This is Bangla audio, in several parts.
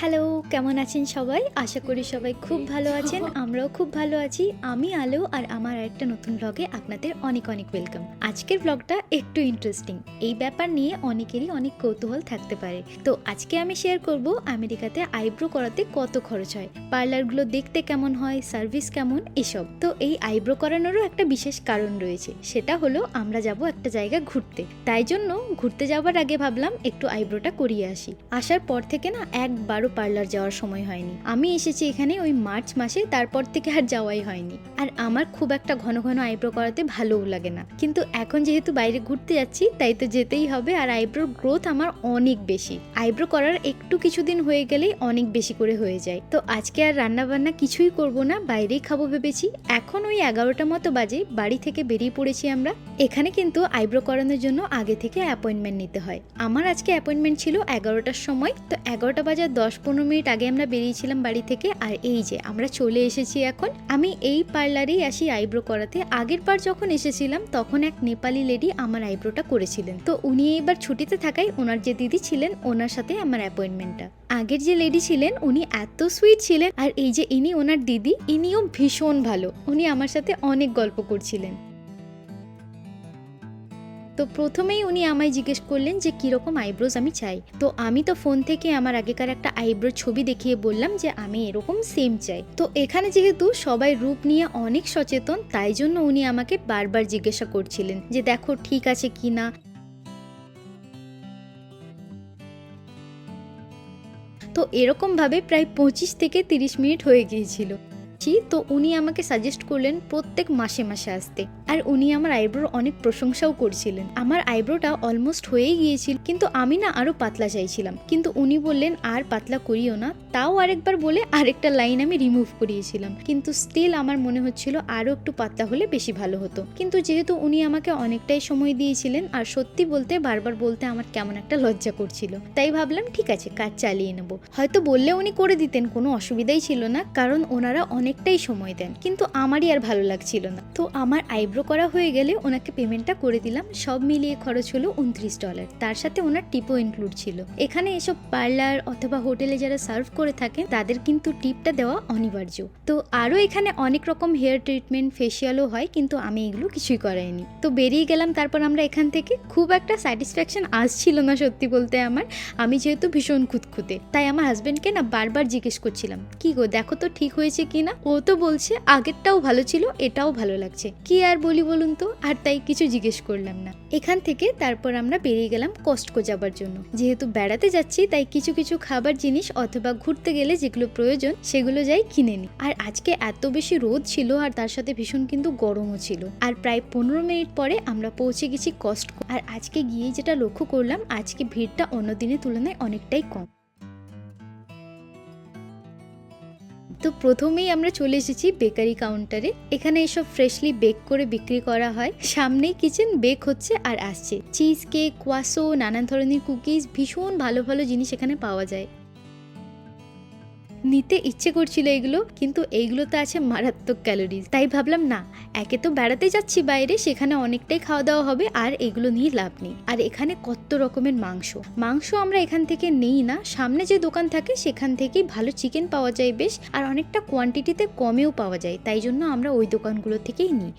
হ্যালো, কেমন আছেন সবাই? আশা করি সবাই খুব ভালো আছেন, আমরাও খুব ভালো আছি। আমি আলো আর আমার একটা নতুন ব্লগে আপনাদের অনেক অনেক ওয়েলকাম আজকের ব্লগটা একটু ইন্টারেস্টিং এই ব্যাপার নিয়ে অনেকেরই অনেক কৌতূহল থাকতে পারে। তো আজকে আমি শেয়ার করব আমেরিকাতে আইব্রো করাতে কত খরচ হয় পার্লারগুলো দেখতে কেমন হয় সার্ভিস কেমন, এসব। তো এই আইব্রো করানোরও একটা বিশেষ কারণ রয়েছে, সেটা হলো আমরা যাব একটা জায়গা ঘুরতে। তাই জন্য ঘুরতে যাওয়ার আগে ভাবলাম একটু আইব্রোটা করিয়ে আসি। আসার পর থেকে না একবারও পার্লার যাওয়ার সময় হয়নি। আমি এসেছি এখানে ওই মার্চ মাসে, তারপর থেকে আর যাওয়াই হয়নি। আর আমার খুব একটা ঘন ঘন আইব্রো করাতে ভালোও লাগে না। কিন্তু এখন যেহেতু বাইরে ঘুরতে যাচ্ছি, তাই তো যেতেই হবে। আর আইব্রোর গ্রোথ আমার অনেক বেশি। আইব্রো করার একটু কিছুদিন হয়ে গেলেই অনেক বেশি করে হয়ে যায়। তো আজকে আর রান্না বান্না কিছুই করব না, বাইরেই খাব ভেবেছি। এখন ওই এগারোটা মতো বাজে, বাড়ি থেকে বেরিয়ে পড়েছি আমরা। এখানে কিন্তু আইব্রো করানোর জন্য আগে থেকে অ্যাপয়েন্টমেন্ট নিতে হয়। আমার আজকে অ্যাপয়েন্টমেন্ট ছিল এগারোটার সময়। তো এগারোটা বাজার দশ পনেরো মিনিট আগে আমরা বেরিয়েছিলাম বাড়ি থেকে, আর এই যে আমরা চলে এসেছি এখন। আমি এই পার্লারেই আসি আইব্রো করাতে। আগের বার যখন এসেছিলাম, তখন এক নেপালি লেডি আমার আইব্রোটা করেছিলেন। তো উনি এইবার ছুটিতে থাকায় ওনার যে দিদি ছিলেন, ওনার সাথে আমার অ্যাপয়েন্টমেন্টটা। আগের যে লেডি ছিলেন, উনি এত সুইট ছিলেন, আর এই যে ইনি ওনার দিদি, ইনিও ভীষণ ভালো। উনি আমার সাথে অনেক গল্প করছিলেন। তো প্রথমেই উনি আমায় জিজ্ঞেস করলেন যে কীরকম আইব্রোজ আমি চাই। তো আমি তো ফোন থেকে আমার আগেকার একটা আইব্রো ছবি দেখিয়ে বললাম যে আমি এরকম সেম চাই। তো এখানে যেহেতু সবাই রূপ নিয়ে অনেক সচেতন, তাই জন্য উনি আমাকে বারবার জিজ্ঞাসা করছিলেন যে দেখো ঠিক আছে কি না? তো এরকমভাবে প্রায় পঁচিশ থেকে তিরিশ মিনিট হয়ে গিয়েছিল। তো উনি আমাকে সাজেস্ট করলেন প্রত্যেক মাসে মাসে আসতে। আর উনি আমার আইব্রোর অনেক প্রশংসাও করছিলেন। আমার আইব্রোটা অলমোস্ট হয়েই গিয়েছিল, কিন্তু আমি না আরও পাতলা চাইছিলাম। কিন্তু উনি বললেন, আর পাতলা করিও না। তাও আরেকবার বলে আরেকটা লাইন আমি রিমুভ করিয়েছিলাম। কিন্তু স্টিল আমার মনে হচ্ছিল আরও একটু পাতলা হলে বেশি ভালো হতো। কিন্তু যেহেতু উনি আমাকে অনেকটাই সময় দিয়েছিলেন, আর সত্যি বলতে, বারবার বলতে আমার কেমন একটা লজ্জা করছিল। তাই ভাবলাম, ঠিক আছে, কাজ চালিয়ে নেব। হয়তো বললে উনি করে দিতেন, কোনো অসুবিধাই ছিল না, কারণ ওনারা অনেকটাই সময় দেন। কিন্তু আমারই আর ভালো লাগছিল না। তো আমার আইব্রো করা হয়ে গেলে ওনাকে পেমেন্টটা করে দিলাম। সব মিলিয়ে খরচ হলো উনত্রিশ ডলার তার সাথে ওনার টিপও ইনক্লুড ছিল। এখানে এসব পার্লার অথবা হোটেলে যারা সার্ভ করে থাকেন, তাদের কিন্তু টিপটা দেওয়া অনিবার্য। তো আরও এখানে অনেক রকম হেয়ার ট্রিটমেন্ট ফেসিয়ালও হয়, কিন্তু আমি এগুলো কিছুই করাইনি। তো বেরিয়ে গেলাম, তারপর আমরা এখান থেকে খুব একটা স্যাটিসফ্যাকশন আসছিল না সত্যি বলতে আমার। আমি যেহেতু ভীষণ খুঁতখুঁতে। তাই আমার হাজব্যান্ডকে না বারবার জিজ্ঞেস করছিলাম, কি গো, দেখো তো ঠিক হয়েছে কি না ও তো বলছে, আগেরটাও ভালো ছিল, এটাও ভালো লাগছে। কি আর বলি বলুন তো? আর তাই কিছু জিজ্ঞেস করলাম না। এখান থেকে তারপর আমরা বেরিয়ে গেলাম কস্টকো যাবার জন্য। যেহেতু বেড়াতে যাচ্ছি, তাই কিছু কিছু খাবার জিনিস অথবা ঘুরতে গেলে যেগুলো প্রয়োজন, সেগুলো যাই কিনে নিই। আর আজকে এত বেশি রোদ ছিল আর তার সাথে ভীষণ কিন্তু গরমও ছিল। আর প্রায় পনেরো মিনিট পরে আমরা পৌঁছে গেছি কস্টকো আর আজকে গিয়ে যেটা লক্ষ্য করলাম, আজকে ভিড়টা অন্য দিনের তুলনায় অনেকটাই কম। তো প্রথমেই আমরা চলে এসেছি বেকারি কাউন্টারে। এখানে এসব ফ্রেশলি বেক করে বিক্রি করা হয়। সামনেই কিচেন বেক হচ্ছে আর আসছে। চিজ কেক কোয়াসো নানান ধরনের কুকিজ ভীষণ ভালো ভালো জিনিস এখানে পাওয়া যায়। নিতে ইচ্ছে করছিল এগুলো, কিন্তু এইগুলোতে আছে মারাত্মক ক্যালোরিজ তাই ভাবলাম, না, একে তো বেড়াতে যাচ্ছি বাইরে, সেখানে অনেকটাই খাওয়া দাওয়া হবে, আর এগুলো নিয়ে লাভ নেই। আর এখানে কত রকমের মাংস। মাংস আমরা এখান থেকে নেই না, সামনে যে দোকান থাকে, সেখান থেকেই ভালো চিকেন পাওয়া যায় বেশ, আর অনেকটা কোয়ান্টিটিতে কমেও পাওয়া যায়, তাই জন্য আমরা ওই দোকানগুলো থেকেই নিই।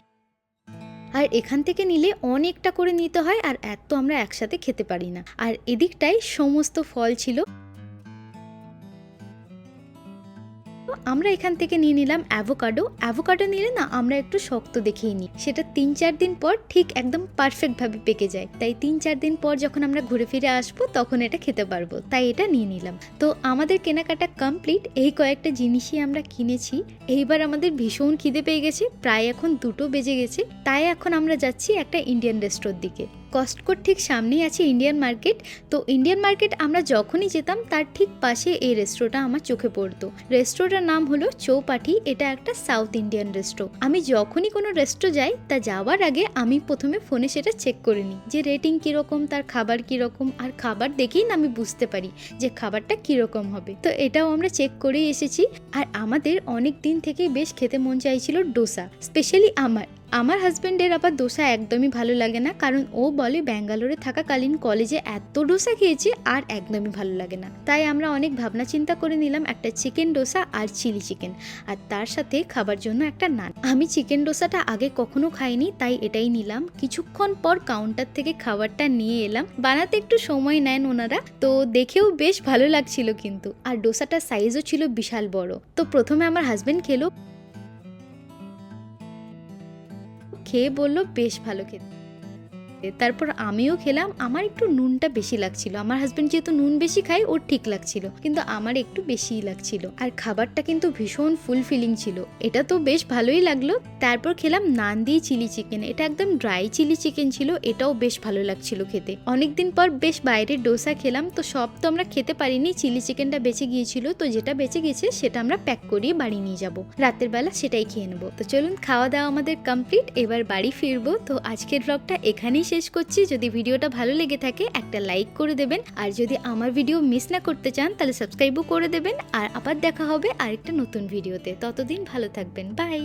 আর এখান থেকে নিলে অনেকটা করে নিতে হয়, আর এত আমরা একসাথে খেতে পারি না। আর এদিকটায় সমস্ত ফল ছিল। আমরা এখান থেকে নিয়ে নিলাম অ্যাভোকাডো। অ্যাভোকাডো নিলে না আমরা একটু শক্ত দেখেই নিই। সেটা তিন চার দিন পর ঠিক একদম পারফেক্ট ভাবে পেকে যায়। তাই তিন চার দিন পর যখন আমরা ঘুরে ফিরে আসব, তখন এটা খেতে পারব। তাই এটা নিয়ে নিলাম। তো আমাদের কেনাকাটা কমপ্লিট এই কয়েকটা জিনিসই আমরা কিনেছি। এইবার আমাদের ভীষণ খিদে পেয়ে গেছে। প্রায় এখন দুটো বেজে গেছে। তাই এখন আমরা যাচ্ছি একটা ইন্ডিয়ান রেস্টোর দিকে। কস্টকোর ঠিক সামনেই আছে ইন্ডিয়ান মার্কেট তো ইন্ডিয়ান মার্কেট আমরা যখনই যেতাম, তার ঠিক পাশে এই রেস্টোটা আমার চোখে পড়তো। রেস্টোটার নাম হলো চৌপাঠি, এটা একটা সাউথ ইন্ডিয়ান রেস্টো আমি যখনই কোনো রেস্টো যাই, তা যাওয়ার আগে আমি প্রথমে ফোনে সেটা চেক করে নিই, যে রেটিং কীরকম, তার খাবার কীরকম, আর খাবার দেখেই না আমি বুঝতে পারি যে খাবারটা কীরকম হবে। তো এটাও আমরা চেক করেই এসেছি। আর আমাদের অনেক দিন থেকেই বেশ খেতে মন চাইছিল ডোসা স্পেশালি আমার। আমার হাজব্যান্ডের আবার ডোসা একদমই ভালো লাগে না, কারণ ও বলে ব্যাঙ্গালোরে থাকাকালীন কলেজে এত ডোসা খেয়েছে আর একদমই ভালো লাগে না। তাই আমরা অনেক ভাবনা চিন্তা করে নিলাম একটা চিকেন ডোসা আর চিলি চিকেন, আর তার সাথে খাবার জন্য একটা নান। আমি চিকেন ডোসাটা আগে কখনো খাইনি, তাই এটাই নিলাম। কিছুক্ষণ পর কাউন্টার থেকে খাবারটা নিয়ে এলাম। বানাতে একটু সময় নেন ওনারা, তো দেখেও বেশ ভালো লাগছিল কিন্তু। আর ডোসাটার সাইজও ছিল বিশাল বড়। তো প্রথমে আমার হাজব্যান্ড খেলো। খেয়ে বলল বেশ ভালো খেতে। তারপর আমিও খেলাম। আমার একটু নুনটা বেশি লাগছিল। আমার হাজবেন্ড যেহেতু নুন বেশি খায়, ওর ঠিক লাগছিল। কিন্তু আমার একটু বেশিই লাগছিল। আর খাবারটা কিন্তু ভীষণ ফুলফিলিং ছিল। এটা তো বেশ ভালোই লাগল। তারপর খেলাম নান দিয়ে চিলি চিকেন। এটা একদম ড্রাই চিলি চিকেন ছিল। এটাও বেশ ভালো লাগছিল খেতে। অনেকদিন পর বেশ বাইরের ডোসা খেলাম। তো সব তো আমরা খেতে পারিনি। চিলি চিকেনটা বেঁচে গিয়েছিল। তো যেটা বেঁচে গেছে, সেটা আমরা প্যাক করিয়ে বাড়ি নিয়ে যাব। রাতের বেলা সেটাই খেয়ে নেব। তো চলুন, খাওয়া দাওয়া আমাদের কমপ্লিট এবার বাড়ি ফিরবো। তো আজকের ব্লগটা শেষ করছি। যদি ভিডিওটা ভালো লেগে থাকে, একটা লাইক করে দেবেন। আর যদি আমার ভিডিও মিস না করতে চান, তাহলে সাবস্ক্রাইবও করে দেবেন। আর আবার দেখা হবে আরেকটা নতুন ভিডিওতে। ততদিন ভালো থাকবেন। বাই!